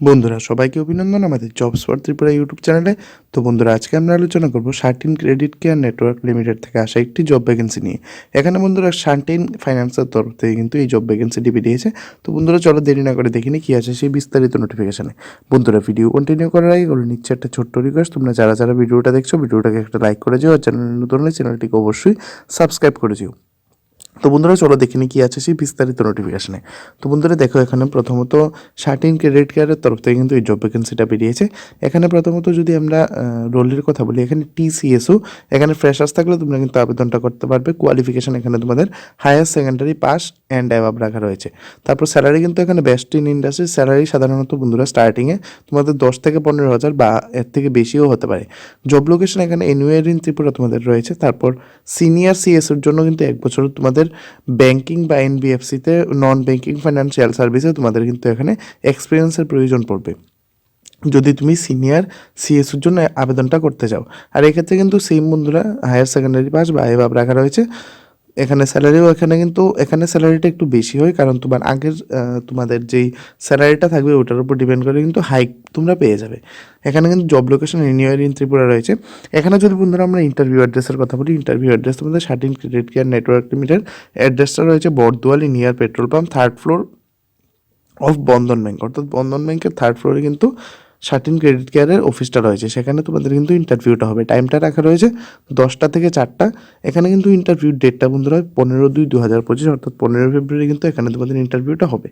বন্ধুরা, সবাইকে অভিনন্দন আমাদের জবস ফর ত্রিপুরা ইউটিউব চ্যানেলে তো বন্ধুরা, আজকে আমরা আলোচনা করব Satin credit care network limited থেকে আসা একটি জব ভ্যাকেন্সি নিয়ে। এখানে বন্ধুরা শার্টিন ফাইন্যান্সের তরফ থেকে কিন্তু এই জব ভ্যাকেন্সিটি বেরিয়েছে তো বন্ধুরা, চলো দেরি না করে দেখিনি কী আছে সেই বিস্তারিত নোটিফিকেশানে বন্ধুরা ভিডিও কন্টিনিউ করার আগে করে নিচ্ছে একটা ছোট্ট রিকোয়েস্ট তোমরা যারা যারা ভিডিওটা দেখছ, ভিডিওটাকে একটা লাইক করে যেও। আর চ্যানেল নতুন চ্যানেলটিকে অবশ্যই সাবস্ক্রাইব করে যেও। তো বন্ধুরা, চলো দেখে নিই কী আছে সেই বিস্তারিত নোটিফিকেশনে তো বন্ধুরা, দেখো এখানে প্রথমত শার্টিন ক্রেডিট কেয়ারের তরফ থেকে কিন্তু এই জব ভ্যাকেন্সিটা বেরিয়েছে। এখানে প্রথমত যদি আমরা রোলের কথা বলি, এখানে টিসিএসও এখানে ফ্রেশার্স থাকলে তোমরা কিন্তু আবেদনটা করতে পারবে। কোয়ালিফিকেশন এখানে তোমাদের higher secondary pass and above রাখা রয়েছে। তারপর স্যালারি কিন্তু এখানে বেস্ট ইন ইন্ডাস্ট্রি স্যালারি সাধারণত বন্ধুরা স্টার্টিংয়ে তোমাদের দশ থেকে পনেরো হাজার বা এর থেকে বেশিও হতে পারে। জব লোকেশন এখানে এনুয়ার ইন ত্রিপুরা তোমাদের রয়েছে। তারপর সিনিয়র সিএসের জন্য কিন্তু এক বছর তোমাদের ব্যাংকিং বা এনবিএফসিতে নন ব্যাংকিং ফাইন্যান্সিয়াল সার্ভিসে তোমাদের কিন্তু এখানে এক্সপিরিয়েন্সের প্রয়োজন পড়বে। যদি তুমি সিনিয়র সিএসওর জন্য আবেদনটা করতে চাও। আর এক্ষেত্রে কিন্তু সেম বন্ধুরা হায়ার সেকেন্ডারি পাস বা এভাব রাখা রয়েছে। এখানে স্যালারিও এখানে কিন্তু, এখানে স্যালারিটা একটু বেশি হয়, কারণ তোমার আগের তোমাদের যেই স্যালারিটা থাকবে ওটার উপর ডিপেন্ড করে কিন্তু হাইক তোমরা পেয়ে যাবে। এখানে কিন্তু জব লোকেশন রিনিউয়ার ইন ত্রিপুরা রয়েছে। এখানে যদি বন্ধুরা আমরা ইন্টারভিউ অ্যাড্রেসের কথা বলি ইন্টারভিউ অ্যাড্রেস তোমাদের Satin credit care network limited অ্যাড্রেসটা রয়েছে Bardowali near petrol pump third floor of Bandhan bank অর্থাৎ বন্ধন ব্যাংকের থার্ড ফ্লোরে কিন্তু শার্টিন ক্রেডিট কেয়ারের অফিসটা রয়েছে। সেখানে তোমাদের কিন্তু ইন্টারভিউটা হবে। টাইমটা রাখা রয়েছে দশটা থেকে চারটা। এখানে কিন্তু ইন্টারভিউ ডেটটা বন্ধুরা পনেরো দুই দু হাজার পঁচিশ, অর্থাৎ পনেরো ফেব্রুয়ারি কিন্তু এখানে তোমাদের ইন্টারভিউটা হবে।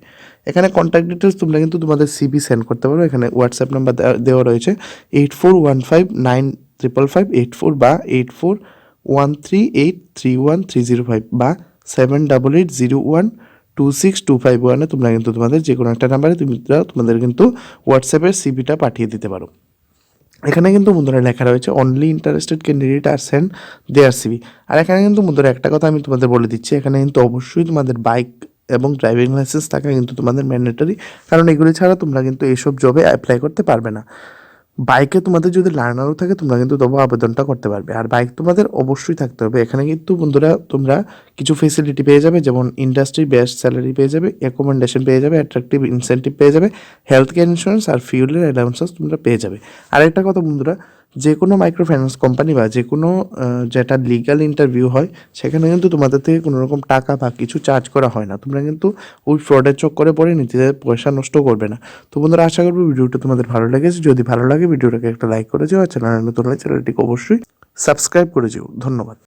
এখানে কন্ট্যাক্ট ডিটেলস তোমরা কিন্তু তোমাদের সিবি সেন্ড করতে পারো। এখানে হোয়াটসঅ্যাপ নাম্বার দেওয়া রয়েছে eight four one five nine triple five eight four বা eight four one three eight three one three zero five বা seven double eight zero one two six two five ওয়ানে তোমরা কিন্তু তোমাদের যে কোনো একটা নাম্বারে তুমি তোমাদের কিন্তু হোয়াটসঅ্যাপের সিবিটা পাঠিয়ে দিতে পারো। এখানে কিন্তু বন্ধুরা লেখা রয়েছে only interested candidate are send their CV আর এখানে কিন্তু বন্ধুরা একটা কথা আমি তোমাদের বলে দিচ্ছি, এখানে কিন্তু অবশ্যই তোমাদের বাইক এবং ড্রাইভিং লাইসেন্স থাকা কিন্তু তোমাদের ম্যান্ডেটরি কারণ এগুলি ছাড়া তোমরা কিন্তু এইসব জবে অ্যাপ্লাই করতে পারবে না। বাইকে তোমাদের যদি লার্নারও থাকে, তোমরা কিন্তু তবু আবেদনটা করতে পারবে। আর বাইক তোমাদের অবশ্যই থাকতে হবে। এখানে কিন্তু বন্ধুরা তোমরা কিছু ফেসিলিটি পেয়ে যাবে, যেমন ইন্ডাস্ট্রি বেস্ট স্যালারি পেয়ে যাবে অ্যাকোমোডেশন পেয়ে যাবে অ্যাট্রাকটিভ ইনসেন্টিভ পেয়ে যাবে হেলথ কেয়ার ইন্স্যুরেন্স আর ফিউলের অ্যালাউন্সেস তোমরা পেয়ে যাবে। আর একটা কথা বন্ধুরা যে কোনো মাইক্রো ফাইন্যান্স কোম্পানি বা যে কোনো যেটা লিগাল ইন্টারভিউ হয়, সেখানে কিন্তু তোমাদের থেকে কোনো রকম টাকা বা কিছু চার্জ করা হয় না। তোমরা কিন্তু ওই ফ্রডের চক্করে পড়ে নিজেদের পয়সা নষ্ট করবে না। তো বন্ধুরা, আশা করব ভিডিওটা তোমাদের ভালো লেগেছে। যদি ভালো লাগে, ভিডিওটাকে একটা লাইক করে যেও আর চ্যানেল নতুন চ্যানেলটিকে অবশ্যই সাবস্ক্রাইব করে যেও। ধন্যবাদ।